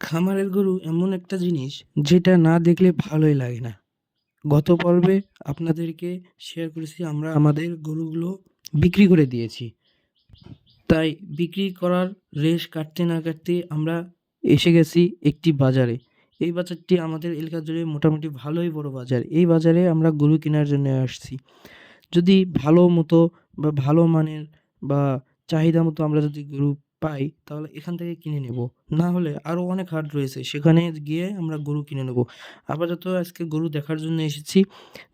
খামারের গরু এমন একটা জিনিস যেটা না দেখলে ভালোই লাগে না। গত পর্বে আপনাদেরকে শেয়ার করেছি, আমরা আমাদের গরুগুলো বিক্রি করে দিয়েছি। তাই বিক্রি করার রেশ কাটতে না কাটতে আমরা এসে গেছি একটি বাজারে। এই বাজারটি আমাদের এলাকা জুড়ে মোটামুটি ভালোই বড় বাজার। এই বাজারে আমরা গরু কেনার জন্য আসছি। যদি ভালো মতো বা ভালো মানের বা চাহিদা মতো আমরা যদি গরু পাই তাহলে এখান থেকে কিনে নেব। না হলে আরও অনেক হাট রয়েছে সেখানে গিয়ে আমরা গরু কিনে নেব। আপাতত আজকে গরু দেখার জন্য এসেছি।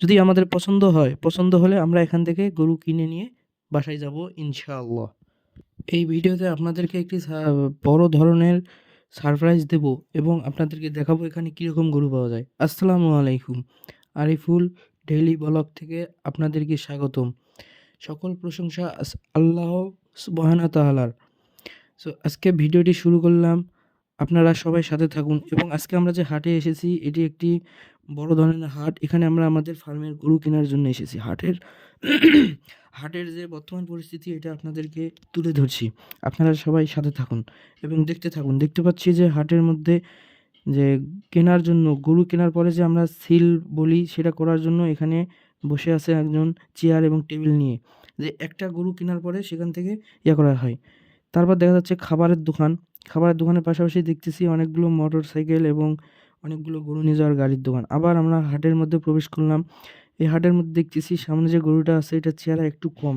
যদি আমাদের পছন্দ হয় পছন্দ হলে আমরা এখান থেকে গরু কিনে নিয়ে বাসায় যাব ইনশাআল্লাহ। এই ভিডিওতে আপনাদেরকে একটি বড় ধরনের সারপ্রাইজ দেব এবং আপনাদেরকে দেখাবো এখানে কীরকম গরু পাওয়া যায়। আসসালামু আলাইকুম। আরিফুল ডেইলি ব্লগ থেকে আপনাদেরকে স্বাগতম। সকল প্রশংসা আল্লাহ সুবহানা তাআলার। সো আজকে ভিডিওটি শুরু করলাম। আপনারা সবাই সাথে থাকুন এবং আজকে আমরা যে হাটে এসেছি, এটি একটি বড় ধরনের হাট। এখানে আমরা আমাদের ফার্মের গরু কেনার জন্য এসেছি হাটের। হাটের যে বর্তমান পরিস্থিতি, এটা আপনাদেরকে তুলে ধরছি। আপনারা সবাই সাথে থাকুন এবং দেখতে থাকুন। দেখতে পাচ্ছি যে হাটের মধ্যে যে কেনার জন্য, গরু কেনার পরে যে আমরা সিল বলি, সেটা করার জন্য এখানে বসে আছে একজন চেয়ার এবং টেবিল নিয়ে। যে একটা গরু কেনার পরে সেখান থেকে ইয়ে করা হয়। তারপর দেখা যাচ্ছে খাবারের দোকান। খাবারের দোকানের পাশাপাশি দেখতেছি অনেকগুলো মোটর সাইকেল এবং অনেকগুলো গরু নিয়ে যাওয়ার গাড়ির দোকান। আবার আমরা হাটের মধ্যে প্রবেশ করলাম। এই হাটের মধ্যে দেখতেছি সামনে যে গরুটা আছে এটা চেহারা একটু কম।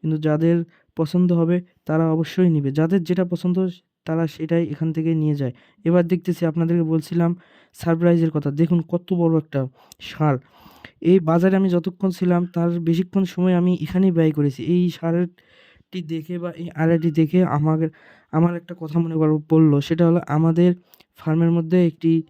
কিন্তু যাদের পছন্দ হবে, তারা অবশ্যই নেবে। যাদের যেটা পছন্দ তারা সেটাই এখান থেকে নিয়ে যায়। এবার দেখতেছি আপনাদেরকে বলছিলাম সারপ্রাইজের কথা। দেখুন কত বড় একটা সার। এই বাজারে আমি যতক্ষণ ছিলাম, তার বেশিক্ষণ সময় আমি এখানেই ব্যয় করেছি। এই ষাঁড়টি দেখে বা এই আড়াটি দেখে আমাকে, আমার একটা কথা মনে পড়ল সেটা হলো আমাদের ফার্মের মধ্যে একটি,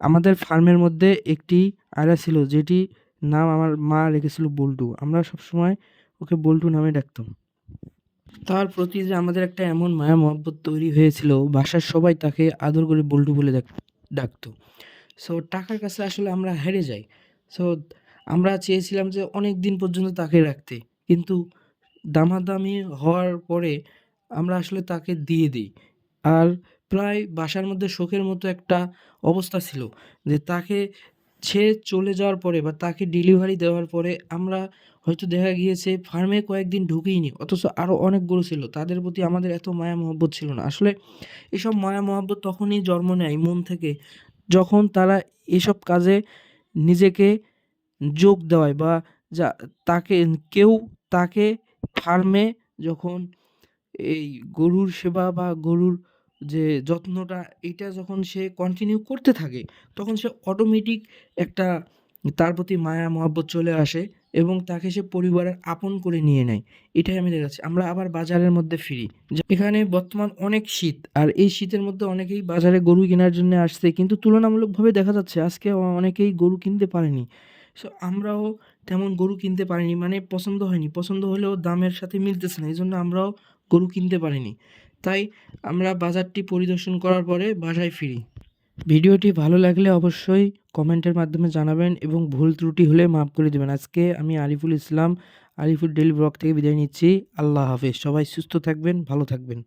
আমাদের ফার্মের মধ্যে একটি আয়রা ছিল, যেটি নাম আমার মা রেখেছিল বল্টু। আমরা সবসময় ওকে বল্টু নামে ডাকতাম। তার প্রতি যে আমাদের একটা এমন মায়া মহব্বত তৈরি হয়েছিল, বাসার সবাই তাকে আদর করে বল্টু বলে ডাক- ডাকতো। সো টাকার কাছে আসলে আমরা হেরে যাই। সো আমরা চেয়েছিলাম যে অনেক দিন পর্যন্ত তাকে রাখতে। কিন্তু দামাদামি হওয়ার পরে আমরা আসলে তাকে দিয়ে দিই। আর প্রায় বাসার মধ্যে শোকের মতো একটা অবস্থা ছিল যে তাকে, সে চলে যাওয়ার পরে বা তাকে ডেলিভারি দেওয়ার পরে আমরা হয়তো দেখা গিয়েছে ফার্মে কয়েকদিন ঢুকিনি অথচ আরও অনেক গরু ছিল। তাদের প্রতি আমাদের এত মায়া মহব্বত ছিল না। আসলে এসব মায়া মহব্বত তখনই জন্ম নেয় মন থেকে, যখন তারা এসব কাজে নিজেকে যোগ দেওয়ায় বা যা তাকে, কেউ তাকে ফার্মে যখন এই গরুর সেবা বা গরুর যে যত্নটা, এটা যখন সে কন্টিনিউ করতে থাকে, তখন সে অটোমেটিক একটা তার প্রতি মায়া, মহব্বত চলে আসে এবং তাকে সে পরিবারের আপন করে নিয়ে নেয়। এটাই আমি দেখাচ্ছি। আমরা আবার বাজারের মধ্যে ফিরি। এখানে বর্তমান অনেক শীত, আর এই শীতের মধ্যে অনেকেই বাজারে গরু কেনার জন্য আসছে, কিন্তু তুলনামূলকভাবে দেখা যাচ্ছে আজকে অনেকেই গরু কিনতে পারেনি। সো আমরাও তেমন গরু কিনতে পারিনি মানে পছন্দ হয়নি। পছন্দ হলেও দামের সাথে মিলতেছে না এই জন্য আমরাও গরু কিনতে পারিনি। তাই আমরা বাজারটি পরিদর্শন করার পরে বাসায় ফিরি। ভিডিওটি ভালো লাগলে অবশ্যই কমেন্টের মাধ্যমে জানাবেন এবং ভুল ত্রুটি হলে মাফ করে দেবেন। আজকে আমি আরিফুল ইসলাম, আরিফুল ডেলি ব্লগ থেকে বিদায় নিচ্ছি। আল্লাহ হাফেজ। সবাই সুস্থ থাকবেন, ভালো থাকবেন।